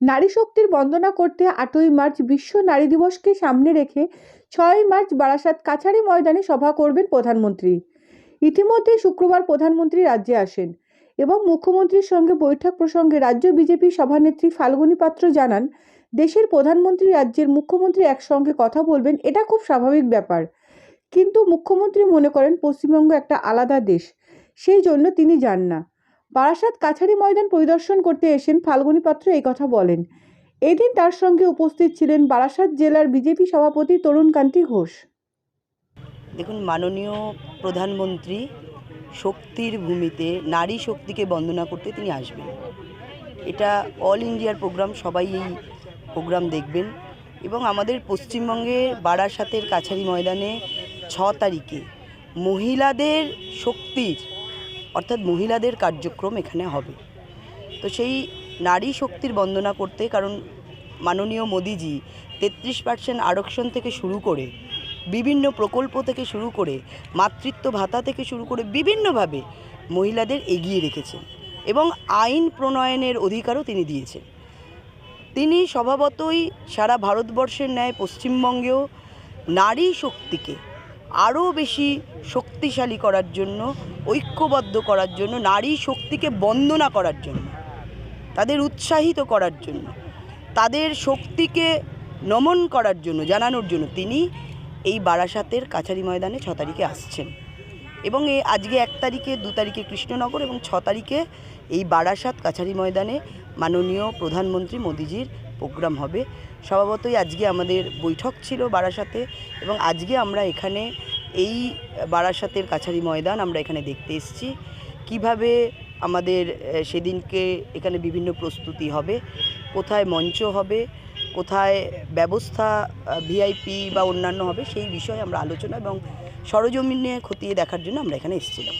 নারী শক্তির বন্দনা করতে আটই মার্চ বিশ্ব নারী দিবসকে সামনে রেখে ছয় মার্চ বারাসাত কাছারি ময়দানে সভা করবেন প্রধানমন্ত্রী। ইতিমধ্যে শুক্রবার প্রধানমন্ত্রী রাজ্যে আসেন এবং মুখ্যমন্ত্রীর সঙ্গে বৈঠক প্রসঙ্গে রাজ্য বিজেপি সভানেত্রী ফাল্গুনী পাত্র জানান, দেশের প্রধানমন্ত্রী রাজ্যের মুখ্যমন্ত্রী একসঙ্গে কথা বলবেন এটা খুব স্বাভাবিক ব্যাপার। কিন্তু মুখ্যমন্ত্রী মনে করেন পশ্চিমবঙ্গ একটা আলাদা দেশ, সেই জন্য তিনি যান না। বারাসাত কাছারি ময়দান পরিদর্শন করতে এসেন ফাল্গুনী পাত্র এই কথা বলেন। এদিন তার সঙ্গে উপস্থিত ছিলেন বারাসাত জেলার বিজেপি সভাপতি তরুণকান্তি ঘোষ। দেখুন, মাননীয় প্রধানমন্ত্রী শক্তির ভূমিতে, নারী শক্তিকে বন্দনা করতে তিনি আসবেন। এটা অল ইন্ডিয়ার প্রোগ্রাম, সবাই এই প্রোগ্রাম দেখবেন। এবং আমাদের পশ্চিমবঙ্গের বারাসাতের কাছারি ময়দানে ছ তারিখে মহিলাদের শক্তির অর্থাৎ মহিলাদের কার্যক্রম এখানে হবে। তো সেই নারী শক্তির বন্দনা করতে, কারণ মাননীয় মোদিজি তেত্রিশ পার্সেন্ট আরক্ষণ থেকে শুরু করে, বিভিন্ন প্রকল্প থেকে শুরু করে, মাতৃত্ব ভাতা থেকে শুরু করে বিভিন্নভাবে মহিলাদের এগিয়ে রেখেছেন এবং আইন প্রণয়নের অধিকারও তিনি দিয়েছেন। তিনি স্বভাবতই সারা ভারতবর্ষের ন্যায় পশ্চিমবঙ্গেও নারী শক্তিকে আরও বেশি শক্তিশালী করার জন্য, ঐক্যবদ্ধ করার জন্য, নারী শক্তিকে বন্দনা করার জন্য, তাদের উৎসাহিত করার জন্য, তাদের শক্তিকে নমন করার জন্য, জানানোর জন্য তিনি এই বারাসাতের কাছারি ময়দানে ছ তারিখে আসছেন। এবং এ আজকে এক তারিখে, দু তারিখে কৃষ্ণনগর এবং ছ তারিখে এই বারাসাত কাছারি ময়দানে মাননীয় প্রধানমন্ত্রী মোদিজির প্রোগ্রাম হবে। স্বভাবতই আজকে আমাদের বৈঠক ছিল বারাসাতে এবং আজকে আমরা এখানে এই বারাসাতের কাছারি ময়দান আমরা এখানে দেখতে এসেছি। কীভাবে আমাদের সেদিনকে এখানে বিভিন্ন প্রস্তুতি হবে কোথায় মঞ্চ হবে কোথায় ব্যবস্থা ভিআইপি বা অন্যান্য হবে সেই বিষয়ে আমরা আলোচনা এবং সরজমিনে খতিয়ে দেখার জন্য আমরা এখানে এসেছিলাম।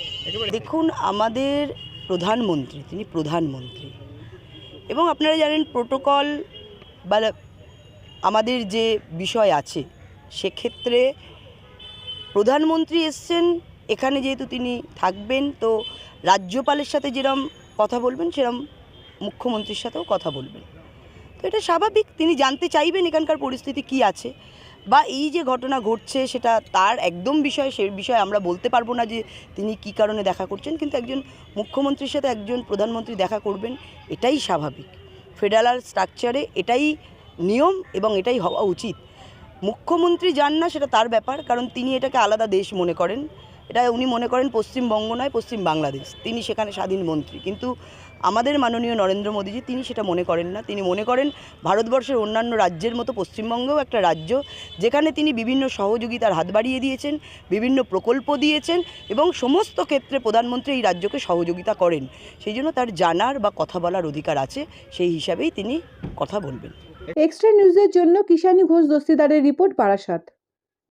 দেখুন আমাদের প্রধানমন্ত্রী তিনি প্রধানমন্ত্রী। এবং আপনারা জানেন প্রোটোকল বা আমাদের যে বিষয় আছে, সেক্ষেত্রে প্রধানমন্ত্রী এসছেন, এখানে যেহেতু তিনি থাকবেন, তো রাজ্যপালের সাথে যেরম কথা বলবেন, সেরম মুখ্যমন্ত্রীর সাথেও কথা বলবেন। তো এটা স্বাভাবিক, তিনি জানতে চাইবেন এখানকার পরিস্থিতি কি আছে, বা এই যে ঘটনা ঘটছে, সেটা তার একদম বিষয়, সে বিষয়ে আমরা বলতে পারব না যে তিনি কী কারণে দেখা করছেন, কিন্তু একজন মুখ্যমন্ত্রীর সাথে একজন প্রধানমন্ত্রী দেখা করবেন, এটাই স্বাভাবিক। ফেডারাল স্ট্রাকচারে এটাই নিয়ম এবং এটাই হওয়া উচিত। মুখ্যমন্ত্রী যান না সেটা তার ব্যাপার, কারণ তিনি এটাকে আলাদা দেশ মনে করেন। এটা উনি মনে করেন পশ্চিমবঙ্গ নয়, পশ্চিম বাংলাদেশ। তিনি সেখানে স্বাধীন মন্ত্রী। কিন্তু আমাদের মাননীয় নরেন্দ্র মোদীজি, তিনি সেটা মনে করেন না। তিনি মনে করেন ভারতবর্ষের অন্যান্য রাজ্যের মতো পশ্চিমবঙ্গও একটা রাজ্য যেখানে তিনি বিভিন্ন সহযোগিতার হাত বাড়িয়ে দিয়েছেন, বিভিন্ন প্রকল্প দিয়েছেন এবং সমস্ত ক্ষেত্রে প্রধানমন্ত্রী এই রাজ্যকে সহযোগিতা করেন। সেই জন্য তার জানার বা কথা বলার অধিকার আছে, সেই হিসাবেই তিনি কথা বলবেন। এক্সট্রা নিউজের জন্য কিষানী ঘোষ দস্তিদারের রিপোর্ট বারাসাত